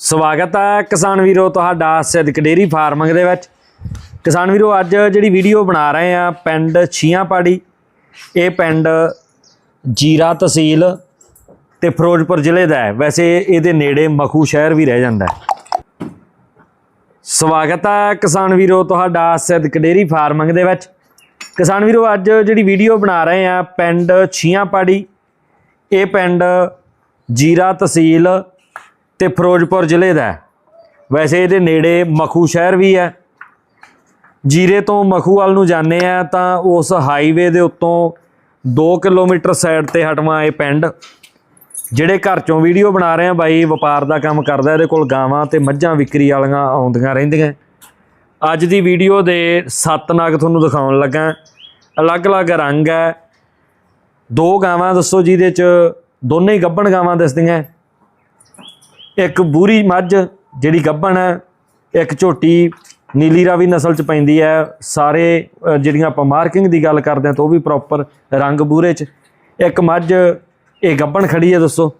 ਸਵਾਗਤ ਹੈ ਕਿਸਾਨ ਵੀਰੋ ਤੁਹਾਡਾ ਸਿੱਧਕ ਡੇਰੀ ਫਾਰਮਿੰਗ ਦੇ ਵਿੱਚ। ਕਿਸਾਨ ਵੀਰੋ, ਅੱਜ ਜਿਹੜੀ ਵੀਡੀਓ ਬਣਾ ਰਹੇ ਆ ਪਿੰਡ ਛੀਆਂਪਾੜੀ, ਇਹ ਪਿੰਡ ਜੀਰਾ ਤਹਿਸੀਲ ਤੇ ਫਿਰੋਜ਼ਪੁਰ ਜ਼ਿਲ੍ਹੇ ਦਾ ਹੈ। ਵੈਸੇ ਇਹਦੇ ਨੇੜੇ ਮਖੂ ਸ਼ਹਿਰ ਵੀ ਰਹਿ ਜਾਂਦਾ ਹੈ। ਸਵਾਗਤ ਹੈ ਕਿਸਾਨ ਵੀਰੋ ਤੁਹਾਡਾ ਸਿੱਧਕ ਡੇਰੀ ਫਾਰਮਿੰਗ ਦੇ ਵਿੱਚ। ਕਿਸਾਨ ਵੀਰੋ, ਅੱਜ ਜਿਹੜੀ ਵੀਡੀਓ ਬਣਾ ਰਹੇ ਆ ਪਿੰਡ ਛੀਆਂਪਾੜੀ, ਇਹ ਪਿੰਡ ਜੀਰਾ ਤਹਿਸੀਲ ਤੇ ਫਿਰੋਜ਼ਪੁਰ ਜ਼ਿਲ੍ਹੇ ਦਾ ਵੈਸੇ ਇਹਦੇ ਨੇੜੇ ਮਖੂ ਸ਼ਹਿਰ ਵੀ ਹੈ। ਜੀਰੇ ਤੋਂ ਮਖੂ ਵੱਲ ਨੂੰ ਜਾਂਦੇ ਆ ਤਾਂ ਉਸ ਹਾਈਵੇ ਦੇ ਉੱਤੋਂ 2 ਕਿਲੋਮੀਟਰ ਸਾਈਡ ਤੇ ਹਟਵਾ ਇਹ ਪਿੰਡ, ਜਿਹੜੇ ਘਰ ਚੋਂ ਵੀਡੀਓ ਬਣਾ ਰਹੇ ਆ ਬਾਈ, ਵਪਾਰ ਦਾ ਕੰਮ ਕਰਦਾ, ਇਹਦੇ ਕੋਲ ਗਾਵਾਂ ਤੇ ਮੱਝਾਂ ਵਿਕਰੀ ਵਾਲੀਆਂ ਆਉਂਦੀਆਂ ਰਹਿੰਦੀਆਂ। ਅੱਜ ਦੀ ਵੀਡੀਓ ਦੇ ਸੱਤ ਨਗ ਤੁਹਾਨੂੰ ਦਿਖਾਉਣ ਲੱਗਾ ਅਲੱਗ-ਅਲੱਗ ਰੰਗ ਹੈ। ਦੋ ਗਾਵਾਂ, ਦੱਸੋ ਜਿਹਦੇ ਚ ਦੋਨੇ ਹੀ ਗੱਭਣ ਗਾਵਾਂ ਦਿਸਦੀਆਂ ਇੱਕ ਬੂਰੀ ਮੱਝ ਜਿਹੜੀ ਗੱਭਣ ਹੈ, ਇੱਕ ਝੋਟੀ ਨੀਲੀ ਰਾਵੀ ਨਸਲ ਚ ਪੈਂਦੀ ਹੈ। ਸਾਰੇ ਜਿਹੜੀਆਂ ਆਪਾਂ ਮਾਰਕਿੰਗ ਦੀ ਗੱਲ ਕਰਦੇ ਹਾਂ ਤਾਂ ਉਹ ਵੀ ਪ੍ਰੋਪਰ ਰੰਗ ਬੂਰੇ ਚ। ਇੱਕ ਮੱਝ, ਇਹ ਗੱਭਣ ਖੜੀ ਹੈ ਦੱਸੋ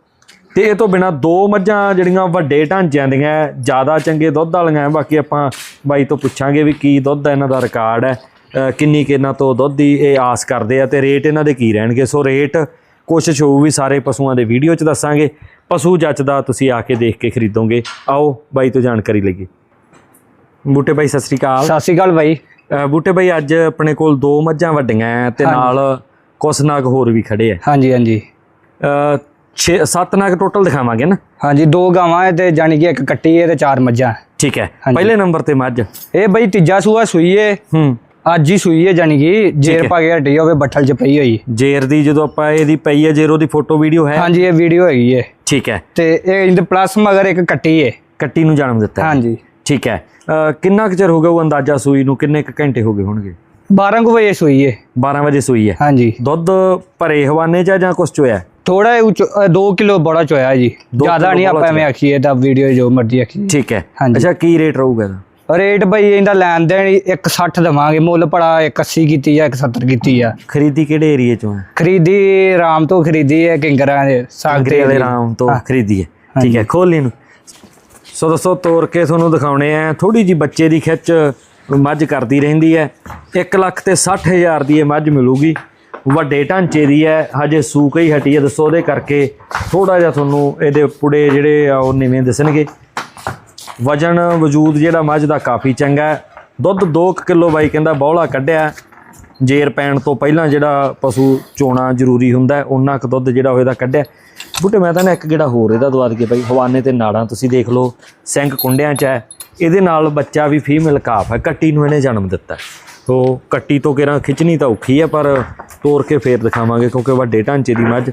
ਤੇ ਇਹ ਤੋਂ ਬਿਨਾ ਦੋ ਮੱਝਾਂ ਜਿਹੜੀਆਂ ਵੱਡੇ ਢਾਂਚਿਆਂ ਦੀਆਂ ਜ਼ਿਆਦਾ ਚੰਗੇ ਦੁੱਧ ਵਾਲੀਆਂ ਹੈ। ਬਾਕੀ ਆਪਾਂ ਬਾਈ ਤੋਂ ਪੁੱਛਾਂਗੇ ਵੀ ਕੀ ਦੁੱਧ ਹੈ ਇਹਨਾਂ ਦਾ ਰਿਕਾਰਡ ਹੈ ਕਿੰਨੀ ਕਿ ਤੋਂ ਦੁੱਧ ਦੀ ਇਹ ਆਸ ਕਰਦੇ ਆ ਤੇ ਰੇਟ ਇਹਨਾਂ ਦੇ ਕੀ ਰਹਿਣਗੇ। ਸੋ ਰੇਟ ਕੋਸ਼ਿਸ਼ ਹੋਊ ਵੀ ਸਾਰੇ ਪਸ਼ੂਆਂ ਦੇ ਵੀਡੀਓ 'ਚ ਦੱਸਾਂਗੇ। ਪਸ਼ੂ ਜੱਚਦਾ ਤੁਸੀਂ ਆ ਕੇ ਦੇਖ ਕੇ ਖਰੀਦੋਗੇ। ਆਓ ਬਾਈ ਤੋਂ ਜਾਣਕਾਰੀ ਲਈਏ। ਬੂਟੇ ਬਾਈ ਸਤਿ ਸ੍ਰੀ ਅਕਾਲ। ਸਤਿ ਸ਼੍ਰੀ ਅਕਾਲ ਬਾਈ। ਬੂਟੇ ਬਾਈ ਅੱਜ ਆਪਣੇ ਕੋਲ ਦੋ ਮੱਝਾਂ ਵੱਡੀਆਂ ਤੇ ਨਾਲ ਕੁਛ ਨਗ ਹੋਰ ਵੀ ਖੜੇ ਆ ਹਾਂਜੀ ਹਾਂਜੀ। 6 7 ਨਗ ਟੋਟਲ ਦਿਖਾਵਾਂਗੇ ਨਾ? ਹਾਂਜੀ ਦੋ ਗਾਵਾਂ ਹੈ ਤੇ ਜਾਨੀ ਕਿ ਇੱਕ ਕੱਟੀ ਹੈ ਤੇ ਚਾਰ ਮੱਝਾਂ। ਠੀਕ ਹੈ। ਪਹਿਲੇ ਨੰਬਰ ਤੇ ਮੱਝ। ਇਹ ਬਈ ਤੀਜਾ ਸੂਆ ਸੂਈ ਹੈ ਹੂੰ। ਅੱਜ ਹੀ ਸੂਈ ਹੈ ਜਾਨੀ ਕਿ ਜੇਰ ਪਾ ਕੇ ਹਟੀ ਹੋਵੇ ਬੱਠਲ 'ਚ ਪਈ ਹੋਈ। ਜੇਰ ਦੀ ਜਦੋਂ ਆਪਾਂ ਇਹਦੀ ਪਈ ਹੈ ਜੇਰੋ ਦੀ ਫੋਟੋ ਵੀਡੀਓ ਹੈ? ਹਾਂਜੀ ਇਹ ਵੀਡੀਓ ਹੈਗੀ ਹੈ। ਠੀਕ ਹੈ। ਤੇ ਇਹ ਇੰਦ ਪਲੱਸ ਮਗਰ ਇੱਕ ਕੱਟੀ ਹੈ। ਕੱਟੀ ਨੂੰ ਜਨਮ ਦਿੱਤਾ। ਹਾਂਜੀ। ਠੀਕ ਹੈ। ਕਿੰਨਾ ਕੁ ਚਿਰ ਹੋ ਗਿਆ ਉਹ ਅੰਦਾਜ਼ਾ ਸੂਈ ਨੂੰ? ਕਿੰਨੇ ਕੁ ਘੰਟੇ ਹੋ ਗਏ ਹੋਣਗੇ? 12 ਕੁ ਵਜੇ ਸੂਈ ਹੈ। 12 ਵਜੇ ਸੂਈ ਹੈ। ਹਾਂਜੀ। ਦੁੱਧ ਭਰੇ ਹਵਾਨੇ ਚ ਜਾਂ ਕੁਛ ਚੋਇਆ? ਥੋੜਾ 2 ਕਿਲੋ ਬੜਾ ਚੋਇਆ ਜੀ। ਜ਼ਿਆਦਾ ਨਹੀਂ ਆਪਾਂ ਐਵੇਂ ਆਖੀਏ ਤਾਂ ਵੀਡੀਓ ਜੋ ਮਰਜ਼ੀ ਆਖੀਏ। ਠੀਕ ਹੈ। ਅੱਛਾ ਕੀ ਰੇਟ ਰਹੂਗਾ ਇਹਦਾ? ਰੇਟ ਬਈ ਇਹਦਾ ਲੈਣ ਦੇਣ 160 ਦਵਾਂਗੇ ਮੁੱਲ ਪੜਾ 180 ਕੀਤੀ ਆ 170 ਕੀਤੀ ਆ। ਖਰੀਦੀ ਕਿਹੜੇ ਏਰੀਏ ਚੋਂ ਹੈ? ਖਰੀਦੀ ਰਾਮ ਤੋਂ ਖਰੀਦੀ ਹੈ ਕਿੰਗਰਾਂ ਦੇ ਸਾਗਰੇ ਵਾਲੇ ਰਾਮ ਤੋਂ ਖਰੀਦੀ ਹੈ। ਠੀਕ ਹੈ ਖੋਲ ਨੂੰ ਸੋ ਦੋਸਤੋ ਤੋੜ ਕੇ ਤੁਹਾਨੂੰ ਦਿਖਾਉਣੇ ਆ। ਥੋੜੀ ਜੀ ਬੱਚੇ ਦੀ ਖਿੱਚ ਮੱਝ ਕਰਦੀ ਰਹਿੰਦੀ ਹੈ। 1 ਲੱਖ ਤੇ 60000 ਦੀ ਇਹ ਮੱਝ ਮਿਲੂਗੀ। ਵੱਡੇ ਢਾਂਚੇ ਦੀ ਹੈ। ਹਜੇ ਸੂਕ ਹੀ ਹਟੀ ਹੈ ਦੱਸੋ ਉਹਦੇ ਕਰਕੇ ਥੋੜਾ ਜਿਹਾ ਤੁਹਾਨੂੰ ਇਹਦੇ ਪੁੜੇ ਜਿਹੜੇ ਆ ਉਹ ਨੀਵੇਂ ਦਿਸਣਗੇ। ਵਜਨ ਵਜੂਦ ਜਿਹੜਾ ਮੱਝ ਦਾ ਕਾਫੀ ਚੰਗਾ ਹੈ। ਦੁੱਧ 2 ਕਿਲੋ ਬਾਈ ਕਹਿੰਦਾ ਬੌਲਾ ਕੱਢਿਆ ਜੇਰ ਪੈਣ ਤੋਂ ਪਹਿਲਾਂ ਜਿਹੜਾ ਪਸ਼ੂ ਚੋਣਾ ਜ਼ਰੂਰੀ ਹੁੰਦਾ ਹੈ ਉਹਨਾਂ ਕੁ ਦੁੱਧ ਜਿਹੜਾ ਉਹ ਇਹਦਾ ਕੱਢਿਆ ਬੁੱਟੇ, ਮੈਂ ਤਾਂ ਨਾ ਇੱਕ ਜਿਹੜਾ ਹੋਰ ਇਹਦਾ ਦਵਾ ਦਈਏ ਬਾਈ, ਹਵਾਨੇ ਤੇ ਨਾੜਾਂ ਤੁਸੀਂ ਦੇਖ ਲਓ ਸਿੰਕ ਕੁੰਡਿਆਂ 'ਚ ਹੈ। ਇਹਦੇ ਨਾਲ ਬੱਚਾ ਵੀ ਫੀਮੇਲ ਕਾਫ ਹੈ, ਕੱਟੀ ਨੂੰ ਇਹਨੇ ਜਨਮ ਦਿੱਤਾ ਹੈ। ਤੋ ਕੱਟੀ ਤੋਂ ਕਿਰਾਂ ਖਿੱਚਣੀ ਤਾਂ ਔਖੀ ਹੈ, ਪਰ ਤੋੜ ਕੇ ਫੇਰ ਦਿਖਾਵਾਂਗੇ ਕਿਉਂਕਿ ਵੱਡੇ ਢਾਂਚੇ ਦੀ ਮੱਝ।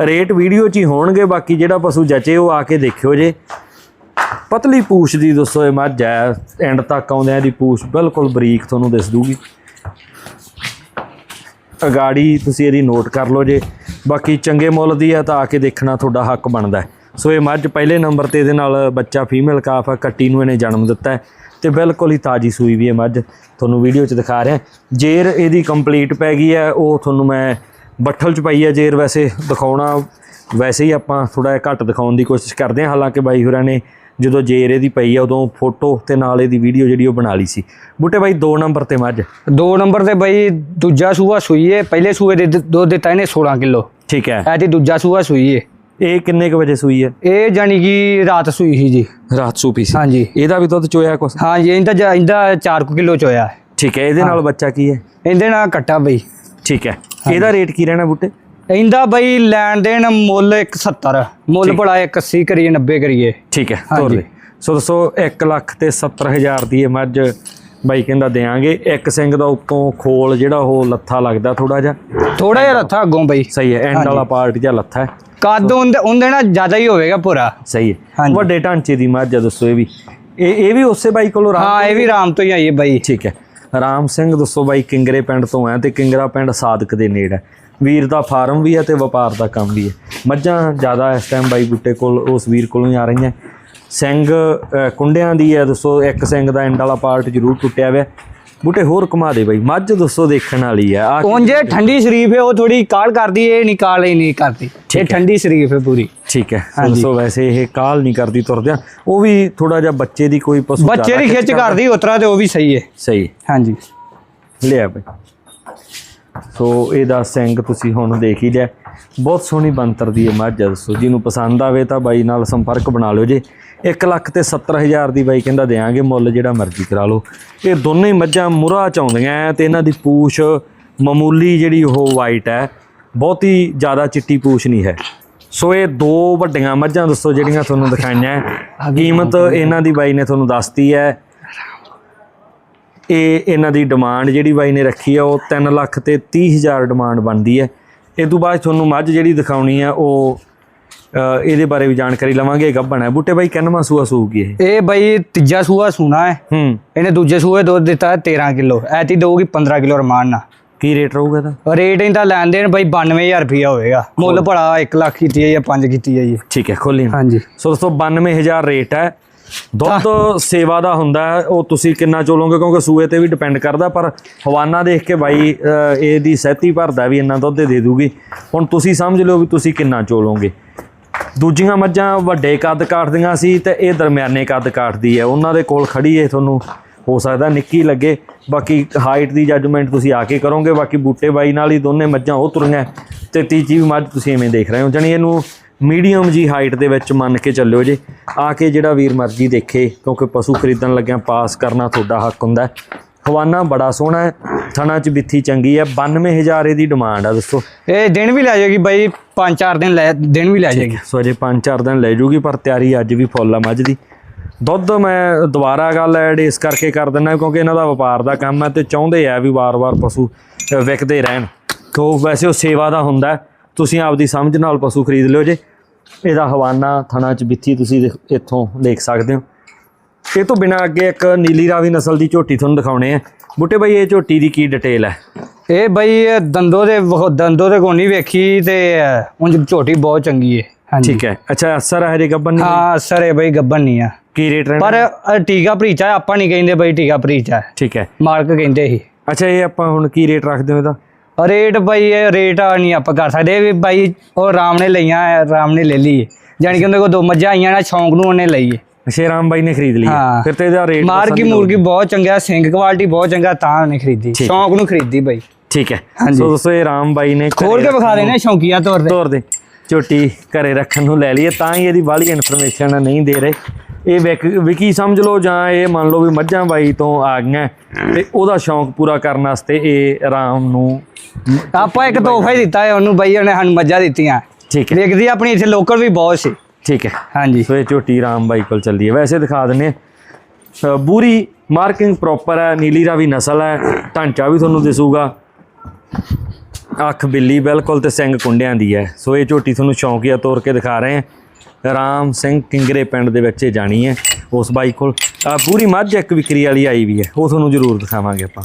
ਰੇਟ ਵੀਡੀਓ 'ਚ ਹੀ ਹੋਣਗੇ, ਬਾਕੀ ਜਿਹੜਾ ਪਸ਼ੂ ਜਚੇ ਉਹ ਆ ਕੇ ਦੇਖਿਓ ਜੇ। ਪਤਲੀ ਪੂਛ ਦੀ ਦੱਸੋ ਇਹ ਮੱਝ ਹੈ ਐਂਡ ਤੱਕ ਆਉਂਦਿਆਂ ਦੀ ਪੂਛ ਬਿਲਕੁਲ ਬਰੀਕ ਤੁਹਾਨੂੰ ਦਿਸ ਦੂਗੀ। ਅਗਾੜੀ ਤੁਸੀਂ ਇਹਦੀ ਨੋਟ ਕਰ ਲਓ ਜੇ, ਬਾਕੀ ਚੰਗੇ ਮੁੱਲ ਦੀ ਆ ਤਾਂ ਆ ਕੇ ਦੇਖਣਾ ਤੁਹਾਡਾ ਹੱਕ ਬਣਦਾ ਸੋ ਇਹ ਮੱਝ ਪਹਿਲੇ ਨੰਬਰ ਤੇ ਇਹਦੇ ਨਾਲ ਬੱਚਾ ਫੀਮੇਲ ਕਾਫ ਹੈ ਕੱਟੀ ਨੂੰ ਇਹਨੇ ਜਨਮ ਦਿੱਤਾ ਹੈ ਤੇ ਬਿਲਕੁਲ ਹੀ ਤਾਜੀ ਸੂਈ ਵੀ ਇਹ ਮੱਝ ਤੁਹਾਨੂੰ ਵੀਡੀਓ 'ਚ ਦਿਖਾ ਰਿਹਾ ਜੇਰ ਇਹਦੀ ਕੰਪਲੀਟ ਪੈ ਗਈ ਹੈ, ਉਹ ਤੁਹਾਨੂੰ ਮੈਂ ਬੱਠਲ 'ਚ ਪਾਈ ਹੈ ਜੇਰ ਵੈਸੇ ਦਿਖਾਉਣਾ, ਵੈਸੇ ਹੀ ਆਪਾਂ ਥੋੜਾ ਜਿਹਾ ਘੱਟ ਦਿਖਾਉਣ ਦੀ ਕੋਸ਼ਿਸ਼ ਕਰਦੇ ਹਾਂ, ਹਾਲਾਂਕਿ ਬਾਈ ਹੋਰਾਂ ਨੇ ਜਦੋਂ ਜੇਰ ਇਹਦੀ ਪਈ ਹੈ ਉਦੋਂ ਫੋਟੋ ਤੇ ਨਾਲ ਇਹਦੀ ਵੀਡੀਓ ਜਿਹੜੀ ਉਹ ਬਣਾ ਲਈ ਸੀ। ਬੂਟੇ ਬਾਈ 2 ਨੰਬਰ ਤੇ ਮੱਝ। ਦੋ ਨੰਬਰ ਤੇ ਬਈ ਦੂਜਾ ਸੂਆ ਸੂਈ ਹੈ ਪਹਿਲੇ ਸੂਏ ਦੇ ਦ- ਦੁੱਧ ਦਿੱਤਾ ਇਹਨੇ 16 ਕਿਲੋ। ਠੀਕ ਹੈ। ਐ ਤੇ ਦੂਜਾ ਸੂਆ ਸੂਈ ਹੈ ਇਹ ਕਿੰਨੇ ਕੁ ਵਜੇ ਸੂਈ ਹੈ? ਇਹ ਜਾਨੀ ਕਿ ਰਾਤ ਸੂਈ ਸੀ ਜੀ। ਰਾਤ ਸੂਪੀ ਸੀ। ਹਾਂਜੀ। ਇਹਦਾ ਵੀ ਦੁੱਧ ਚੋਇਆ ਕੁਛ? ਹਾਂਜੀ ਇਹਦਾ ਜਾ- ਇਹਦਾ 4 ਕਿਲੋ ਚੋਇਆ। ਹੈ ਠੀਕ ਹੈ ਇਹਦੇ ਨਾਲ ਬੱਚਾ ਕੀ ਹੈ? ਇਹਦੇ ਨਾਲ ਕੱਟਾ ਬਈ। ਠੀਕ ਹੈ। ਇਹਦਾ ਰੇਟ ਕੀ ਰਹਿਣਾ ਬੂਟੇ? ਇਹਦਾ ਬਈ ਲੈਣ ਦੇਣ ਮੁੱਲ 170 ਮੁੱਲ ਭਲਾ 180 ਕਰੀਏ 90 ਕਰੀਏ। ਠੀਕ ਹੈ ਤੋਰ। ਦੇ। ਸੋ ਦੱਸੋ 1 ਲੱਖ ਤੇ 70000 ਦੀ ਇਹ ਮੱਝ ਬਾਈ ਕਹਿੰਦਾ ਦੇਾਂਗੇ ਇੱਕ ਸਿੰਘ ਦਾ ਉੱਤੋਂ ਖੋਲ ਜਿਹੜਾ ਉਹ ਲੱਥਾ ਲੱਗਦਾ ਥੋੜਾ ਜਿਹਾ। ਥੋੜਾ ਜਿਹਾ ਰੱਥਾ ਅੱਗੋਂ ਬਈ। ਸਹੀ ਹੈ ਐਂਡ ਵਾਲਾ ਪਾਰਟ ਜਿਹਾ ਲੱਥਾ ਹੈ। ਕੱਦ ਉਹਦੇ ਉਹਦੇ ਨਾਲ ਜ਼ਿਆਦਾ ਹੀ ਹੋਵੇਗਾ ਪੂਰਾ। ਸਹੀ ਹੈ। ਵੱਡੇ ਢਾਂਚੇ ਦੀ ਮੱਝ ਦੱਸੋ ਇਹ ਵੀ। ਇਹ ਇਹ ਵੀ ਉਸੇ ਬਾਈ ਕੋਲੋਂ ਰਾਮ ਹਾਂ ਇਹ ਵੀ ਰਾਮ ਤੋਂ ਹੀ ਆਈ ਹੈ ਬਈ। ਠੀਕ ਹੈ। ਰਾਮ ਸਿੰਘ ਦੱਸੋ ਬਾਈ ਕਿੰਗਰੇ ਪਿੰਡ ਤੋਂ ਹੈ ਤੇ ਕਿੰਗਰਾ ਪਿੰਡ ਸਾਦਕ ਦੇ ਨੇੜੇ ਹੈ। ਵੀਰ ਦਾ ਫਾਰਮ ਵੀ ਹੈ ਤੇ ਵਪਾਰ ਦਾ ਕੰਮ ਵੀ ਹੈ। ਮੱਝਾਂ ਜ਼ਿਆਦਾ ਇਸ ਟਾਈਮ ਬਾਈ ਬੁੱਟੇ ਕੋਲ ਉਸ ਵੀਰ ਕੋਲੋਂ ਹੀ ਆ ਰਹੀਆਂ। ਸਿੰਘ ਕੁੰਡਿਆਂ ਦੀ ਹੈ ਦੱਸੋ ਇੱਕ ਸਿੰਘ ਦਾ ਐਂਡ ਵਾਲਾ ਪਾਰਟ ਜ਼ਰੂਰ ਟੁੱਟਿਆ ਹੋਇਆ। ਬੂਟੇ ਹੋਰ ਘੁਮਾ ਦੇ ਬਾਈ। ਮੱਝ ਦੱਸੋ ਦੇਖਣ ਵਾਲੀ ਆ ਆ ਉਂਝ ਠੰਡੀ ਸ਼ਰੀਫ ਹੈ ਉਹ ਥੋੜੀ ਕਾਲ ਕਰਦੀ ਹੈ ਇਹ ਨਹੀਂ ਕਾਲ ਹੀ ਨਹੀਂ ਕਰਦੀ। ਇਹ ਠੰਡੀ ਸ਼ਰੀਫ ਹੈ ਪੂਰੀ। ਠੀਕ ਹੈ। ਸੋ ਵੈਸੇ ਇਹ ਕਾਲ ਨਹੀਂ ਕਰਦੀ ਤੁਰਦਿਆਂ ਉਹ ਵੀ ਥੋੜਾ ਜਿਹਾ ਬੱਚੇ ਦੀ ਕੋਈ ਪਸ਼ੂ ਬੱਚੇ ਦੀ ਖਿੱਚ ਕਰਦੀ। ਉਤਰਾ ਤੇ ਉਹ ਵੀ ਸਹੀ ਹੈ। ਸਹੀ ਹਾਂਜੀ। ਲਿਆ ਬਈ। ਸੋ ਇਹਦਾ ਸਿੰਘ ਤੁਸੀਂ ਹੁਣ ਦੇਖ ਹੀ ਲਿਆ। ਬਹੁਤ ਸੋਹਣੀ ਬੰਤਰ ਦੀ ਇਹ ਮੱਝ ਦੱਸੋ। ਜਿਹਨੂੰ ਪਸੰਦ ਆਵੇ ਤਾਂ ਬਾਈ ਨਾਲ ਸੰਪਰਕ ਬਣਾ ਲਿਓ ਜੇ। 1 ਲੱਖ ਤੇ 70000 ਦੀ ਬਾਈ ਕਹਿੰਦਾ ਦੇਾਂਗੇ ਮੁੱਲ ਜਿਹੜਾ ਮਰਜ਼ੀ ਕਰਾ ਲਓ। ਇਹ ਦੋਨੇ ਹੀ ਮੱਝਾਂ ਮੁਰਾ ਚਾਉਂਦੀਆਂ ਐ ਤੇ ਇਹਨਾਂ ਦੀ ਪੂਛ ਮਾਮੂਲੀ ਜਿਹੜੀ ਉਹ ਵਾਈਟ ਹੈ। ਬਹੁਤੀ ਜ਼ਿਆਦਾ ਚਿੱਟੀ ਪੂਛ ਨਹੀਂ ਹੈ। ਸੋ ਇਹ ਦੋ ਵੱਡੀਆਂ ਮੱਝਾਂ ਦੱਸੋ ਜਿਹੜੀਆਂ ਤੁਹਾਨੂੰ ਦਿਖਾਈਆਂ। ਹੈ। ਕੀਮਤ ਇਹਨਾਂ ਦੀ ਬਾਈ ਨੇ ਤੁਹਾਨੂੰ ਦੱਸਤੀ ਹੈ। ਇਹ ਇਹਨਾਂ ਦੀ ਡਿਮਾਂਡ ਜਿਹੜੀ ਬਾਈ ਨੇ ਰੱਖੀ ਆ ਉਹ 3 ਲੱਖ ਤੇ 30 ਹਜ਼ਾਰ ਡਿਮਾਂਡ ਬਣਦੀ ਹੈ। ਇਹ ਤੋਂ ਬਾਅਦ ਤੁਹਾਨੂੰ ਮੱਝ ਜਿਹੜੀ ਦਿਖਾਉਣੀ ਆ ਉਹ ਇਹਦੇ ਬਾਰੇ ਵੀ ਜਾਣਕਾਰੀ ਲਵਾਂਗੇ ਗੱਭਣ ਹੈ। ਬੂਟੇ ਬਾਈ ਕਿੰਨਵਾਂ ਸੂਆ ਸੂਗੀ ਇਹ? ਇਹ ਬਈ ਤੀਜਾ ਸੂਆ ਸੂਣਾ ਹੈ। ਹੂੰ। ਇਹਨੇ ਦੂਜੇ ਸੂਏ ਦੁੱਧ ਦਿੱਤਾ ਹੈ 13 ਕਿਲੋ। ਐਤੀ ਦਊਗੀ 15 ਕਿਲੋ ਰਮਾਨ ਨਾਲ। ਕੀ ਰੇਟ ਰਹੂਗਾ ਇਹਦਾ? ਰੇਟ ਇਹਦਾ ਲੈਣ ਦੇਣ ਬਈ 92000 ਰੁਪਇਆ ਹੋਏਗਾ ਮੁੱਲ ਭਲਾ 1 ਲੱਖ ਕੀਤੀ ਹੈ ਜਾਂ 5 ਕੀਤੀ ਹੈ ਜੀ ਠੀਕ ਹੈ ਖੋਲੀ ਹਾਂਜੀ। ਸੋ ਦੋਸਤੋ 92000 ਰੇਟ ਹੈ। ਦੁੱਧ ਸੇਵਾ ਦਾ ਹੁੰਦਾ ਉਹ ਤੁਸੀਂ ਕਿੰਨਾ ਚੋਲੋਗੇ ਕਿਉਂਕਿ ਸੂਏ ਤੇ ਵੀ ਡਿਪੈਂਡ ਕਰਦਾ ਪਰ ਹਵਾਨਾ ਦੇਖ ਕੇ ਬਾਈ ਇਹਦੀ ਸਹਿਤੀ ਭਰਦਾ ਵੀ ਇੰਨਾ ਦੁੱਧ ਦੇ ਦੂਗੀ। ਹੁਣ ਤੁਸੀਂ ਸਮਝ ਲਓ ਵੀ ਤੁਸੀਂ ਕਿੰਨਾ ਚੋਲੋਗੇ। ਦੂਜੀਆਂ ਮੱਝਾਂ ਵੱਡੇ ਕੱਦ ਕਾਟਦੀਆਂ ਸੀ ਤੇ ਇਹ ਦਰਮਿਆਨੇ ਕੱਦ ਕਾਟਦੀ ਹੈ। ਉਹਨਾਂ ਦੇ ਕੋਲ ਖੜੀ ਹੈ ਤੁਹਾਨੂੰ ਹੋ ਸਕਦਾ ਨਿੱਕੀ ਲੱਗੇ। ਬਾਕੀ ਹਾਈਟ ਦੀ ਜੱਜਮੈਂਟ ਤੁਸੀਂ ਆ ਕੇ ਕਰੋਗੇ। ਬਾਕੀ ਬੂਟੇ ਬਾਈ ਨਾਲ ਹੀ ਦੋਨੇ ਮੱਝਾਂ ਉਹ ਤੁਰੀਆਂ। ਤੇ ਤੀਜੀ ਵੀ ਮੱਝ ਤੁਸੀਂ ਐਵੇਂ ਦੇਖ ਰਹੇ ਹੋ। ਜਾਣੀ ਇਹਨੂੰ ਮੀਡੀਅਮ ਜੀ ਹਾਈਟ ਦੇ ਵਿੱਚ ਮੰਨ ਕੇ ਚੱਲਿਓ ਜੇ। ਆ ਕੇ ਜਿਹੜਾ ਵੀਰ ਮਰਜ਼ੀ ਦੇਖੇ ਕਿਉਂਕਿ ਪਸ਼ੂ ਖਰੀਦਣ ਲੱਗਿਆ ਪਾਸ ਕਰਨਾ ਤੁਹਾਡਾ ਹੱਕ ਹੁੰਦਾ ਹੈ। ਹਵਾਨਾ ਬੜਾ ਸੋਹਣਾ ਹੈ ਥਣਾ ਚ ਬਿੱਥੀ ਚੰਗੀ ਹੈ 92000 ਇਹਦੀ ਡਿਮਾਂਡ ਆ ਦੱਸੋ ਇਹ ਦਿਨ ਵੀ ਲੈ ਜਾਏਗੀ ਬਈ 5-4 ਦਿਨ ਲੈ ਦਿਨ ਵੀ ਲੈ ਜਾਏਗੀ। ਸੋ ਅਜੇ 5-4 ਦਿਨ ਲੈ ਜੂਗੀ ਪਰ ਤਿਆਰੀ ਅੱਜ ਵੀ ਫੁੱਲ ਆ ਮੱਝ ਦੀ। ਦੁੱਧ ਮੈਂ ਦੁਬਾਰਾ ਗੱਲ ਐਡ ਇਸ ਕਰਕੇ ਕਰ ਦਿੰਦਾ ਕਿਉਂਕਿ ਇਹਨਾਂ ਦਾ ਵਪਾਰ ਦਾ ਕੰਮ ਹੈ ਤੇ ਚਾਹੁੰਦੇ ਆ ਵੀ ਵਾਰ-ਵਾਰ ਪਸ਼ੂ ਵਿਕਦੇ ਰਹਿਣ। ਤੋ ਵੈਸੇ ਉਹ ਸੇਵਾ ਦਾ ਹੁੰਦਾ ਹੈ। ਤੁਸੀਂ ਆਪਦੀ ਸਮਝ ਨਾਲ ਪਸ਼ੂ ਖਰੀਦ ਲਿਓ ਜੇ। ਇਹਦਾ ਹਵਾਨਾ ਥਣਾ ਚ ਬਿੱਥੀ ਤੁਸੀਂ ਇੱਥੋਂ ਦੇਖ ਸਕਦੇ ਹੋ। ਇਹ ਤੋਂ ਬਿਨਾ ਅੱਗੇ ਇੱਕ ਨੀਲੀ ਰਾਵੀ ਨਸਲ ਦੀ ਝੋਟੀ ਤੁਹਾਨੂੰ ਦਿਖਾਉਣੇ ਆ। ਬੁੱਟੇ ਬਾਈ ਇਹ ਝੋਟੀ ਦੀ ਕੀ ਡਿਟੇਲ ਹੈ? ਇਹ ਬਈ ਦੰਦੋ ਦੇ ਦੰਦੋ ਤੇ ਕੋਣੀ ਵੇਖੀ ਤੇ ਉਂਝ ਝੋਟੀ ਬਹੁਤ ਚੰਗੀ ਹੈ ਹਾਂਜੀ। ਠੀਕ ਹੈ। ਅੱਛਾ ਅਸਰ ਹੈ ਹਜੇ ਗੱਬਨ ਨਹੀਂ ਹਾਂ ਸਰੇ ਬਈ ਗੱਬਨ ਨਹੀਂ ਆ। ਕੀ ਰੇਟ ਰਹਿਣਾ? ਪਰ ਟੀਕਾ ਭਰੀਚਾ ਹੈ, ਆਪਾਂ ਨਹੀਂ ਕਹਿੰਦੇ ਬਈ ਟੀਕਾ ਭਰੀਚਾ ਹੈ। ਠੀਕ ਹੈ। ਮਾਲਕ ਕਹਿੰਦੇ ਸੀ। ਅੱਛਾ ਇਹ ਆਪਾਂ ਹੁਣ ਕੀ ਰੇਟ ਰੱਖਦੇ ਹੋ ਇਹਦਾ? ਰੇਟ ਬਈ ਇਹ ਰੇਟ ਆ ਨਹੀਂ ਆਪਾਂ ਕਰ ਸਕਦੇ ਵੀ ਬਾਈ ਉਹ ਰਾਮ ਨੇ ਲਈਆਂ ਰਾਮ ਨੇ ਲੈ ਲਈ ਜਾਨੀ ਕਿ ਉਹਦੇ ਕੋਲ ਦੋ ਮੱਝਾਂ ਆਈਆਂ ਨਾ ਸ਼ੌਂਕ ਨੂੰ ਉਹਨੇ ਲਈ। ਸ਼ੇਰਾਮ ਬਾਈ ਨੇ ਖਰੀਦ ਲਈ ਹੈ। ਹਾਂ। ਫਿਰ ਤੇ ਇਹਦਾ ਰੇਟ ਮਾਰਗੀ ਮੂਰਗੀ ਬਹੁਤ ਚੰਗਾ ਸਿੰਘ ਕੁਆਲਿਟੀ ਬਹੁਤ ਚੰਗਾ ਤਾਂ ਉਹਨੇ ਖਰੀਦੀ ਠੀਕ। ਸ਼ੌਂਕ ਨੂੰ ਖਰੀਦੀ ਬਈ ਠੀਕ ਹੈ ਹਾਂਜੀ। ਸੋ ਦੋਸਤੋ ਇਹ ਰਾਮ ਬਾਈ ਨੇ ਖੋਲ ਕੇ ਵਿਖਾ ਦੇਣੇ ਸ਼ੌਂਕੀਆ ਤੌਰ ਤੇ ਤੋਰ ਦੇ ਝੋਟੀ ਘਰੇ ਰੱਖਣ ਨੂੰ ਲੈ ਲਈਏ ਤਾਂ ਹੀ ਇਹਦੀ ਬਾਹਲੀ ਇਨਫੋਰਮੇਸ਼ਨ ਨਹੀਂ ਦੇ ਰਹੇ ਇਹ ਵਿਕ- ਵਿਕੀ ਸਮਝ ਲਓ ਜਾਂ ਇਹ ਮੰਨ ਲਓ ਵੀ ਮੱਝਾਂ ਬਾਈ ਤੋਂ ਆ ਗਈਆਂ ਤੇ ਉਹਦਾ ਸ਼ੌਂਕ ਪੂਰਾ ਕਰਨ ਵਾਸਤੇ ਇਹ ਰਾਮ ਨੂੰ ਆਪਾਂ ਇੱਕ ਤੋਹਫਾ ਹੀ ਦਿੱਤਾ ਹੈ ਉਹਨੂੰ ਬਈ ਉਹਨੇ ਸਾਨੂੰ ਮੱਝਾਂ ਦਿੱਤੀਆਂ। ਠੀਕ ਹੈ। ਵੇਖਦੀ ਆਪਣੀ ਇੱਥੇ ਲੋਕਲ ਵੀ ਬਹੁਤ ਸੀ। ਠੀਕ ਹੈ। ਹਾਂਜੀ। ਸੋ ਇਹ ਝੋਟੀ ਰਾਮ ਬਾਈ ਕੋਲ ਚੱਲੀ ਹੈ। ਵੈਸੇ ਦਿਖਾ ਦਿੰਨੇ ਬੂਰੀ ਮਾਰਕਿੰਗ ਪ੍ਰੋਪਰ ਹੈ ਨੀਲੀ ਰਾਵੀ ਨਸਲ ਹੈ ਢਾਂਚਾ ਵੀ ਤੁਹਾਨੂੰ ਦਿਸੂਗਾ। ਅੱਖ ਬਿੱਲੀ ਬਿਲਕੁਲ ਤੇ ਸਿੰਘ ਕੁੰਡਿਆਂ ਦੀ ਹੈ। ਸੋ ਇਹ ਝੋਟੀ ਤੁਹਾਨੂੰ ਸ਼ੌਂਕੀਆ ਤੋਰ ਕੇ ਦਿਖਾ ਰਹੇ ਹਾਂ। ਰਾਮ ਸਿੰਘ ਕਿੰਗਰੇ ਪਿੰਡ ਦੇ ਵਿੱਚ ਜਾਣੀ ਹੈ ਉਸ ਬਾਈ ਕੋਲ। ਬੂਰੀ ਮੱਝ ਇੱਕ ਵਿਕਰੀ ਵਾਲੀ ਆਈ ਵੀ ਹੈ। ਉਹ ਤੁਹਾਨੂੰ ਜ਼ਰੂਰ ਦਿਖਾਵਾਂਗੇ ਆਪਾਂ।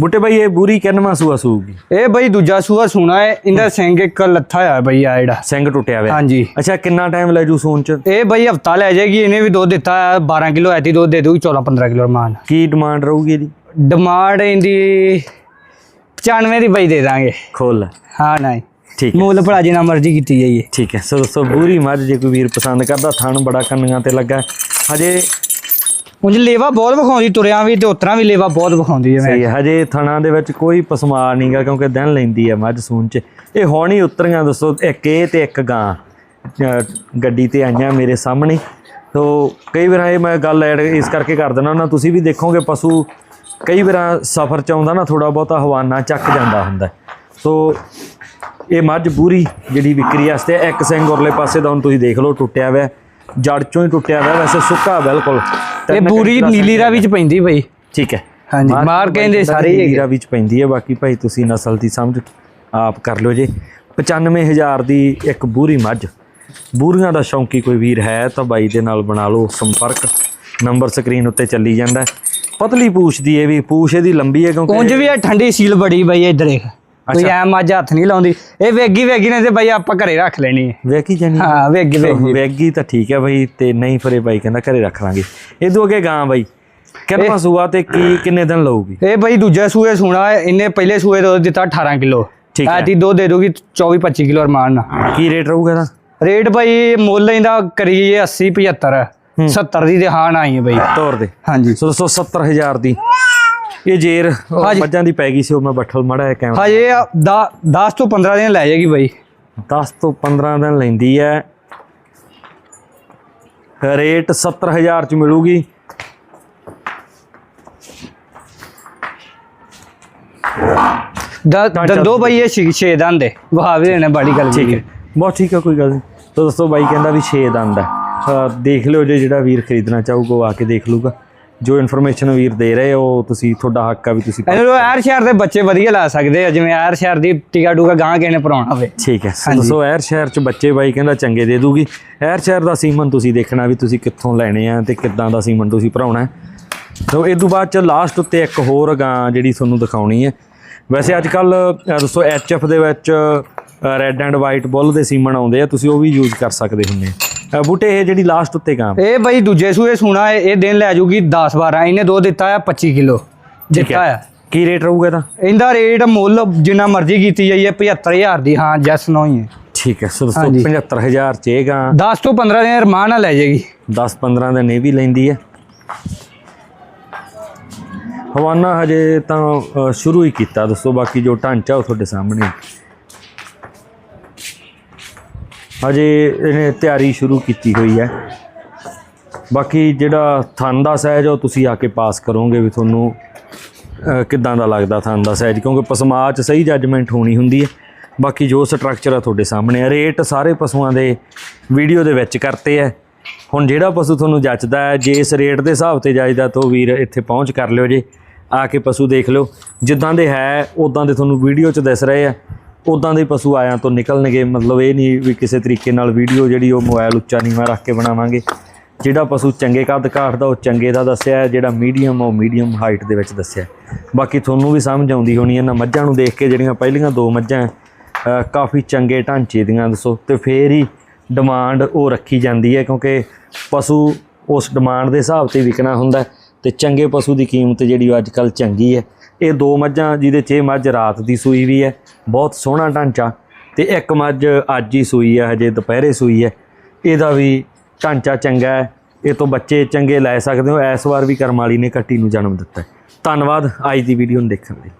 ਬੁੱਟੇ ਬਾਈ ਇਹ ਬੂਰੀ ਕਿੰਨਵਾਂ ਸੂਆ ਸੂਗੀ? ਇਹ ਬਈ ਦੂਜਾ ਸੂਆ ਸੁਣਾ ਹੈ ਇਹਦਾ ਸਿੰਘ ਇੱਕ ਲੱਥਾ ਹੋਇਆ ਬਈ ਆ ਜਿਹੜਾ। ਸਿੰਘ ਟੁੱਟਿਆ ਹੋਇਆ। ਹਾਂਜੀ। ਅੱਛਾ ਕਿੰਨਾ ਟਾਈਮ ਲੈ ਜੂ ਸੂਣ ਚ? ਇਹ ਬਈ ਹਫਤਾ ਲੈ ਜਾਏਗੀ ਇਹਨੇ ਵੀ ਦੁੱਧ ਦਿੱਤਾ ਹੈ, 12 ਕਿਲੋ ਐਤੀ ਦੁੱਧ ਦੇ ਦੂਗੀ 14 15 ਕਿਲੋ ਰਮਾਨ। ਕੀ ਡਿਮਾਂਡ ਰਹੂਗੀ ਇਹਦੀ? ਡਿਮਾਂਡ ਇਹਦੀ 95 ਦੀ ਬਈ ਦੇ ਦਾਂਗੇ। ਖੋਲ। ਹਾਂ ਨਹੀਂ। ਠੀਕ ਮੁੱਲ ਭਲਾ ਜਿੰਨਾ ਮਰਜ਼ੀ ਕੀਤੀ ਜਾਈਏ। ਠੀਕ ਹੈ। ਸੋ ਦੋਸਤੋ ਬੂਰੀ ਮੱਝ ਜੇ ਕੋਈ ਵੀਰ ਪਸੰਦ ਕਰਦਾ ਥਣ ਬੜਾ ਕੰਨੀਆਂ ਤੇ ਲੱਗਾ। ਹਜੇ ਉਂਝ ਲੇਵਾ ਬਹੁਤ ਵਿਖਾਉਂਦੀ ਤੁਰਿਆਂ ਵੀ ਤੇ ਉਤਰਾਂ ਵੀ ਲੇਵਾ ਬਹੁਤ ਵਿਖਾਉਂਦੀ ਹੈ ਮੈਂ। ਸਹੀ ਹੈ ਹਜੇ ਥਣਾ ਦੇ ਵਿੱਚ ਕੋਈ ਪਸਮਾਰ ਨਹੀਂਗਾ ਕਿਉਂਕਿ ਦਿਨ ਲੈਂਦੀ ਹੈ ਮੱਝ ਸੂਣ ਚ। ਇਹ ਹੁਣ ਹੀ ਉਤਰੀਆਂ ਦੱਸੋ ਇੱਕ ਇਹ ਤੇ ਇੱਕ ਗਾਂ। ਗੱਡੀ ਤੇ ਆਈਆਂ ਮੇਰੇ ਸਾਹਮਣੇ। ਤੋ ਕਈ ਵਾਰ ਇਹ ਮੈਂ ਗੱਲ ਐਡ ਇਸ ਕਰਕੇ ਕਰ ਦਿੰਦਾ ਨਾ ਤੁਸੀਂ ਵੀ ਦੇਖੋਗੇ ਪਸ਼ੂ ਕਈ ਵਾਰ ਸਫ਼ਰ ਚ ਆਉਂਦਾ ਨਾ ਥੋੜਾ ਬਹੁਤਾ ਹਵਾਨਾ ਚੱਕ ਜਾਂਦਾ ਹੁੰਦਾ। ਸੋ ਇਹ ਮੱਝ ਬੂਰੀ ਜਿਹੜੀ ਵਿਕਰੀ ਵਾਸਤੇ ਇੱਕ ਸਿੰਘ ਉਰਲੇ ਪਾਸੇ ਦਾ ਹੁਣ ਤੁਸੀਂ ਦੇਖ ਲਓ ਟੁੱਟਿਆ ਹੋਇਆ। ਜੜ ਚੋਂ ਹੀ ਟੁੱਟਿਆ ਹੋਇਆ ਵੈਸੇ ਸੁੱਕਾ ਬਿਲਕੁਲ। ਇਹ ਦਾ ਨੀਲੀ ਰਾਵੀ ਚ ਪੈਂਦੀ ਬਈ। ਠੀਕ ਹੈ। ਹਾਂਜੀ। ਮਾਰ ਕਹਿੰਦੇ ਸਾਰੇ ਹੈਗੇ। ਹੀਰਾ ਵਿੱਚ ਪੈਂਦੀ ਹੈ ਬਾਕੀ ਭਾਈ ਤੁਸੀਂ ਨਸਲ ਦੀ ਸਮਝ ਆਪ ਕਰ ਲਿਓ ਜੇ। 95000 ਦੀ ਇੱਕ ਬੂਰੀ ਮੱਝ। ਬੂਰੀਆਂ ਦਾ ਸ਼ੌਂਕੀ ਕੋਈ ਵੀਰ ਹੈ ਤਾਂ ਬਾਈ ਦੇ ਨਾਲ ਬਣਾ ਲਓ ਸੰਪਰਕ। ਨੰਬਰ ਸਕਰੀਨ ਉੱਤੇ ਚੱਲੀ ਜਾਂਦਾ। ਪਤਲੀ ਪੂਛ ਦੀ ਇਹ ਵੀ ਪੂਛ ਇਹਦੀ ਲੰਬੀ ਹੈ ਕਿਉਂਕਿ ਉਂਝ ਵੀ ਇਹ ਠੰਡੀ ਸੀਲ ਬੜੀ ਬਈ ਇੱਧਰ ਦੇਖ। ਕੋਈ ਐ ਮੱਝ ਹੱਥ ਨਹੀਂ ਲਾਉਂਦੀ। ਇਹ ਵੇਗੀ ਵੇਗੀ ਨੇ ਤੇ ਬਈ ਆਪਾਂ ਘਰੇ ਰੱਖ ਲੈਣੀ ਹੈ। ਵੇਖੀ ਜਾਨੀ ਹਾਂ ਵੇਗੀ ਵੇਗੀ। ਵੇਗੀ ਤਾਂ ਠੀਕ ਹੈ ਬਾਈ ਤੇ ਨਹੀਂ ਫਿਰ ਬਾਈ ਕਹਿੰਦਾ ਘਰੇ ਰੱਖ ਲਾਂਗੇ। ਇਹ ਤੋਂ ਅੱਗੇ ਗਾਂ ਬਾਈ। ਕਿੰਨਾ ਸੂਆ ਤੇ ਕੀ ਕਿੰਨੇ ਦਿਨ ਲਊਗੀ? ਇਹ ਬਈ ਦੂਜੇ ਸੂਏ ਸੋਣਾ ਇਹਨੇ ਪਹਿਲੇ ਸੂਏ ਤੋਂ ਦਿੱਤਾ 18 ਕਿਲੋ। ਠੀਕ ਹੈ। ਐਤੀ ਦੋ ਦੇ ਦੋਗੀ 24 25 ਕਿਲੋ ਅਰਮਾਨ ਨਾਲ। ਕੀ ਰੇਟ ਰਹੂਗਾ ਇਹਦਾ? ਰੇਟ ਬਈ ਮੁੱਲ ਇਹਦਾ ਕਰੀਏ 80 75 ਹੂੰ। 70 ਦੀ ਤੇ ਹਾਨ ਆਈ ਹੈ ਬਈ। ਤੌਰ ਦੇ। ਹਾਂਜੀ। ਸੋ ਦੋਸਤੋ 70000 ਦੀ। ਇਹ ਜੇਰ ਹਾਂਜੀ। ਮੱਝਾਂ ਦੀ ਪੈ ਗਈ ਸੀ ਉਹ ਮੈਂ ਬੱਠਲ ਮੜਾ ਹੈ ਕੈਮਰਾ ਹਜੇ 10 ਤੋਂ 15 ਦਿਨ ਲੈ ਜਾਏਗੀ ਬਈ। 10 ਤੋਂ 15 ਦਿਨ ਲੈਂਦੀ ਹੈ। ਰੇਟ 70000 ਚ ਮਿਲੂਗੀ। ਦ- ਦੰਦੋ ਬਈ ਇਹ ਛੇ- ਛੇ ਦੰਦ ਦੇ ਵਹਾ ਵੀ ਦੇਣੇ ਬੜੀ ਗੱਲ ਠੀਕ ਹੈ। ਬਹੁਤ ਠੀਕ ਹੈ ਕੋਈ ਗੱਲ ਨਹੀਂ। ਤਾਂ ਦੋਸਤੋ ਬਾਈ ਕਹਿੰਦਾ ਵੀ 6 ਦੰਦ ਹੈ। ਅਹ ਦੇਖ ਲਿਓ ਜੇ ਜਿਹੜਾ ਵੀਰ ਖਰੀਦਣਾ ਚਾਹੂਗਾ ਉਹ ਆ ਕੇ ਦੇਖ ਲੂਗਾ। ਜੋ ਇਨਫੋਰਮੇਸ਼ਨ ਵੀਰ ਦੇ ਰਹੇ ਉਹ ਤੁਸੀਂ ਤੁਹਾਡਾ ਹੱਕ ਆ ਵੀ ਤੁਸੀਂ ਇਹਨਾਂ ਐਰ ਸ਼ਹਿਰ ਦੇ ਬੱਚੇ ਵਧੀਆ ਲਾ ਸਕਦੇ ਆ ਜਿਵੇਂ ਐਰ ਸ਼ਹਿਰ ਦੀ ਟਿਕਾ ਟੂਕਾ ਗਾਂ ਕਿਸੇ ਨੇ ਭਰਾਉਣਾ ਹੋਵੇ। ਠੀਕ ਹੈ ਸੋ ਐਰ ਸ਼ਹਿਰ ਚ ਬੱਚੇ ਬਾਈ ਕਹਿੰਦਾ ਚੰਗੇ ਦੇ ਦੂਗੀ। ਐਰ ਸ਼ਹਿਰ ਦਾ ਸੀਮਨ ਤੁਸੀਂ ਦੇਖਣਾ ਵੀ ਤੁਸੀਂ ਕਿੱਥੋਂ ਲੈਣੇ ਆ ਤੇ ਕਿੱਦਾਂ ਦਾ ਸੀਮਨ ਤੁਸੀਂ ਭਰਾਉਣਾ ਹੈ। ਸੋ ਇਹ ਤੋਂ ਬਾਅਦ ਚ ਲਾਸਟ ਉੱਤੇ ਇੱਕ ਹੋਰ ਗਾਂ ਜਿਹੜੀ ਤੁਹਾਨੂੰ ਦਿਖਾਉਣੀ ਹੈ। ਵੈਸੇ ਅੱਜ ਕੱਲ ਦੋਸਤੋ ਐਚਐਫ ਦੇ ਵਿੱਚ ਰੈੱਡ ਐਂਡ ਵਾਈਟ ਬੁੱਲ ਦੇ ਸੀਮਨ ਆਉਂਦੇ ਆ ਤੁਸੀਂ ਉਹ ਵੀ ਯੂਜ਼ ਕਰ ਸਕਦੇ ਹੁੰਦੇ ਆ। ਬੂਟੇ ਇਹ ਜਿਹੜੀ ਲਾਸਟ ਉੱਤੇ ਗਾਂ ਇਹ ਬਈ ਦੂਜੇ ਸੂਏ ਸੋਣਾ ਇਹ ਦਿਨ ਲੈ ਜੂਗੀ 10 12 ਇਹਨੇ ਦੋ ਦਿੱਤਾ ਆ 25 ਕਿਲੋ। ਦਿੱਤਾ ਆ। ਕੀ ਰੇਟ ਰਹੂਗਾ ਇਹਦਾ? ਇਹਦਾ ਰੇਟ ਮੁੱਲ ਜਿੰਨਾ ਮਰਜ਼ੀ ਕੀਤੀ ਜਾਈਏ 75000 ਦੀ। ਹਾਂ ਜੈਸ ਨੋ ਹੀ ਹੈ। ਠੀਕ ਹੈ ਸੋ ਦੋਸਤੋ ਹਾਂਜੀ। 75000 ਚ ਇਹ ਗਾਂ। 10 ਤੋਂ 15 ਦਿਨ ਰਮਾਨ ਨਾਲ ਲੈ ਜਾਏਗੀ। 10 15 ਦਿਨ ਇਹ ਵੀ ਲੈਂਦੀ ਹੈ। ਹਵਾਨਾ ਹਜੇ ਤਾਂ ਸ਼ੁਰੂ ਹੀ ਕੀਤਾ। ਦੋਸਤੋ ਬਾਕੀ ਜੋ ਢਾਂਚਾ ਉਹ ਤੁਹਾਡੇ ਸਾਹਮਣੇ ਹੈ। ਹਜੇ ਇਹਨੇ ਤਿਆਰੀ ਸ਼ੁਰੂ ਕੀਤੀ ਹੋਈ ਹੈ। ਬਾਕੀ ਜਿਹੜਾ ਥਣ ਦਾ ਸਾਈਜ਼ ਉਹ ਤੁਸੀਂ ਆ ਕੇ ਪਾਸ ਕਰੋਗੇ ਵੀ ਤੁਹਾਨੂੰ ਕਿੱਦਾਂ ਦਾ ਲੱਗਦਾ ਥਣ ਦਾ ਸਾਈਜ਼ ਕਿਉਂਕਿ ਪਸਮਾ 'ਚ ਸਹੀ ਜੱਜਮੈਂਟ ਹੋਣੀ ਹੁੰਦੀ ਹੈ। ਬਾਕੀ ਜੋ ਸਟਰਕਚਰ ਆ ਤੁਹਾਡੇ ਸਾਹਮਣੇ ਆ ਰੇਟ ਸਾਰੇ ਪਸ਼ੂਆਂ ਦੇ ਵੀਡੀਓ ਦੇ ਵਿੱਚ ਕਰਤੇ ਹੈ ਹੁਣ ਜਿਹੜਾ ਪਸ਼ੂ ਤੁਹਾਨੂੰ ਜੱਚਦਾ ਹੈ, ਜੇ ਇਸ ਰੇਟ ਦੇ ਹਿਸਾਬ ਤੇ ਜਾਇਦਾ ਤਾਂ ਵੀਰ ਇੱਥੇ ਪਹੁੰਚ ਕਰ ਲਿਓ ਜੇ। ਆ ਕੇ ਪਸ਼ੂ ਦੇਖ ਲਿਓ। ਜਿੱਦਾਂ ਦੇ ਹੈ ਉਦਾਂ ਦੇ ਤੁਹਾਨੂੰ ਵੀਡੀਓ 'ਚ ਦਿਸ ਰਹੇ ਆ। ਉਦਾਂ ਦੇ ਪਸ਼ੂ ਆਇਆਂ ਤੋਂ ਨਿਕਲਣਗੇ। ਮਤਲਬ ਇਹ ਨਹੀਂ ਵੀ ਕਿਸੇ ਤਰੀਕੇ ਨਾਲ ਵੀਡੀਓ ਜਿਹੜੀ ਉਹ ਮੋਬਾਈਲ ਉੱਚਾ ਨੀਵਾਂ ਰੱਖ ਕੇ ਬਣਾਵਾਂਗੇ। ਜਿਹੜਾ ਪਸ਼ੂ ਚੰਗੇ ਕੱਦ ਕਾਠ ਦਾ ਉਹ ਚੰਗੇ ਦਾ ਦੱਸਿਆ ਜਿਹੜਾ ਮੀਡੀਅਮ ਉਹ ਮੀਡੀਅਮ ਹਾਈਟ ਦੇ ਵਿੱਚ ਦੱਸਿਆ ਬਾਕੀ ਤੁਹਾਨੂੰ ਵੀ ਸਮਝ ਆਉਂਦੀ ਹੋਣੀ ਇਹਨਾਂ ਮੱਝਾਂ ਨੂੰ ਦੇਖ ਕੇ ਜਿਹੜੀਆਂ ਪਹਿਲੀਆਂ ਦੋ ਮੱਝਾਂ ਕਾਫੀ ਚੰਗੇ ਢਾਂਚੇ ਦੀਆਂ, ਦੱਸੋ। ਤੇ ਫੇਰ ਹੀ ਡਿਮਾਂਡ ਉਹ ਰੱਖੀ ਜਾਂਦੀ ਹੈ, ਕਿਉਂਕਿ ਪਸ਼ੂ ਉਸ ਡਿਮਾਂਡ ਦੇ ਹਿਸਾਬ ਤੇ ਵਿਕਣਾ ਹੁੰਦਾ ਹੈ ਤੇ ਚੰਗੇ ਪਸ਼ੂ ਦੀ ਕੀਮਤ ਜਿਹੜੀ ਉਹ ਅੱਜ ਕੱਲ ਚੰਗੀ ਹੈ। ਇਹ ਦੋ ਮੱਝਾਂ, ਜਿਹਦੇ 'ਚ ਇਹ ਮੱਝ ਰਾਤ ਦੀ ਸੂਈ ਵੀ ਹੈ ਬਹੁਤ ਸੋਹਣਾ ਢਾਂਚਾ ਤੇ ਇੱਕ ਮੱਝ ਅੱਜ ਹੀ ਸੂਈ ਹੈ, ਹਜੇ ਦੁਪਹਿਰੇ ਸੂਈ ਹੈ। ਇਹਦਾ ਵੀ ਢਾਂਚਾ ਚੰਗਾ ਹੈ। ਇਹ ਤੋਂ ਬੱਚੇ ਚੰਗੇ ਲੈ ਸਕਦੇ ਹੋ। ਇਸ ਵਾਰ ਵੀ ਕਰਮਾਲੀ ਨੇ ਕੱਟੀ ਨੂੰ ਜਨਮ ਦਿੱਤਾ ਧੰਨਵਾਦ। ਅੱਜ ਦੀ ਵੀਡੀਓ ਨੂੰ ਦੇਖਣ ਲਈ।